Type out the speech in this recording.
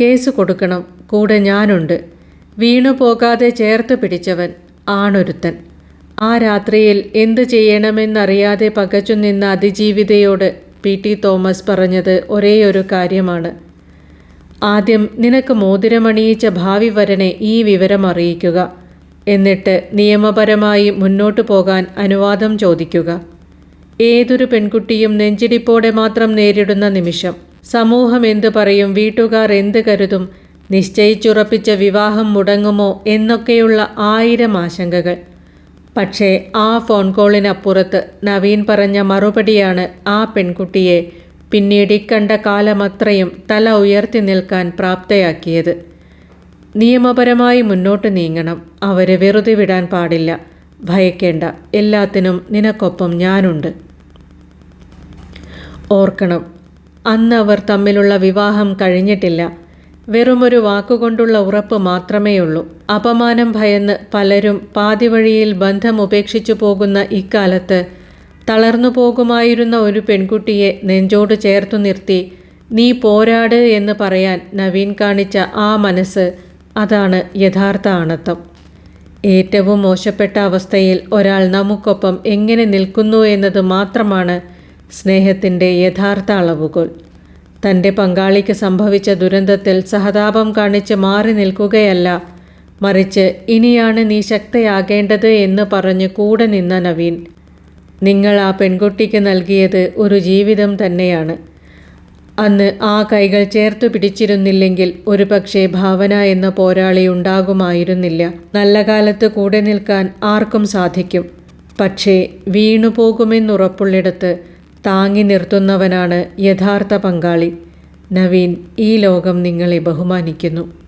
Case കൊടുക്കണം. കൂടെ ഞാനുണ്ട്. വീണു പോകാതെ ചേർത്ത് പിടിച്ചവൻ ആണൊരുത്തൻ. ആ രാത്രിയിൽ എന്തു ചെയ്യണമെന്നറിയാതെ പകച്ചു നിന്ന അതിജീവിതയോട് പി ടി തോമസ് പറഞ്ഞത് ഒരേയൊരു കാര്യമാണ്. ആദ്യം നിനക്ക് മോതിരമണിയിച്ച ഭാവി വരനെ ഈ വിവരം അറിയിക്കുക. എന്നിട്ട് നിയമപരമായി മുന്നോട്ടു പോകാൻ അനുവാദം ചോദിക്കുക. ഏതൊരു പെൺകുട്ടിയും നെഞ്ചിടിപ്പോടെ മാത്രം നേരിടുന്ന നിമിഷം സമൂഹം എന്തു പറയും വീട്ടുകാർ എന്ത് കരുതും? നിശ്ചയിച്ചുറപ്പിച്ച വിവാഹം മുടങ്ങുമോ എന്നൊക്കെയുള്ള ആയിരം ആശങ്കകൾ. പക്ഷേ ആ ഫോൺ കോളിനപ്പുറത്ത് നവീൻ പറഞ്ഞ മറുപടിയാണ് ആ പെൺകുട്ടിയെ പിന്നീട് ഇക്കണ്ട കാലമത്രയും തല ഉയർത്തി നിൽക്കാൻ പ്രാപ്തയാക്കിയത്. നിയമപരമായി മുന്നോട്ട് നീങ്ങണം. അവരെ വെറുതെ വിടാൻ പാടില്ല. ഭയക്കേണ്ട. എല്ലാത്തിനും നിനക്കൊപ്പം ഞാനുണ്ട്. ഓർക്കണം. അന്ന് അവർ തമ്മിലുള്ള വിവാഹം കഴിഞ്ഞിട്ടില്ല. വെറുമൊരു വാക്കുകൊണ്ടുള്ള ഉറപ്പ് മാത്രമേയുള്ളൂ. അപമാനം ഭയന്ന് പലരും പാതിവഴിയിൽ ബന്ധം ഉപേക്ഷിച്ചു പോകുന്ന ഇക്കാലത്ത് തളർന്നു പോകുമായിരുന്ന ഒരു പെൺകുട്ടിയെ നെഞ്ചോട് ചേർത്തു നിർത്തി നീ പോരാട് എന്ന് പറയാൻ നവീൻ കാണിച്ച ആ മനസ്സ് അതാണ് യഥാർത്ഥ ആണത്വം ഏറ്റവും മോശപ്പെട്ട അവസ്ഥയിൽ ഒരാൾ നമുക്കൊപ്പം എങ്ങനെ നിൽക്കുന്നു എന്നത് മാത്രമാണ് സ്നേഹത്തിന്റെ യഥാർത്ഥ അളവുകൾ തന്റെ പങ്കാളിക്ക് സംഭവിച്ച ദുരന്തത്തിൽ സഹതാപം കാണിച്ച് മാറി നിൽക്കുകയല്ല മറിച്ച് ഇനിയാണ് നീ ശക്തയാകേണ്ടത് എന്ന് പറഞ്ഞ് കൂടെ നിന്ന നവീൻ. നിങ്ങൾ ആ പെൺകുട്ടിക്ക് നൽകിയത് ഒരു ജീവിതം തന്നെയാണ്. അന്ന് ആ കൈകൾ ചേർത്തു പിടിച്ചിരുന്നില്ലെങ്കിൽ ഒരു പക്ഷേ ഭാവന എന്ന പോരാളി ഉണ്ടാകുമായിരുന്നില്ല. നല്ല കാലത്ത് കൂടെ നിൽക്കാൻ ആർക്കും സാധിക്കും. പക്ഷേ വീണുപോകുമെന്നുറപ്പുള്ളിടത്ത് താങ്ങി നിർത്തുന്നവനാണ് യഥാർത്ഥ പങ്കാളി. നവീൻ ഈ ലോകം നിങ്ങളെ ബഹുമാനിക്കുന്നു.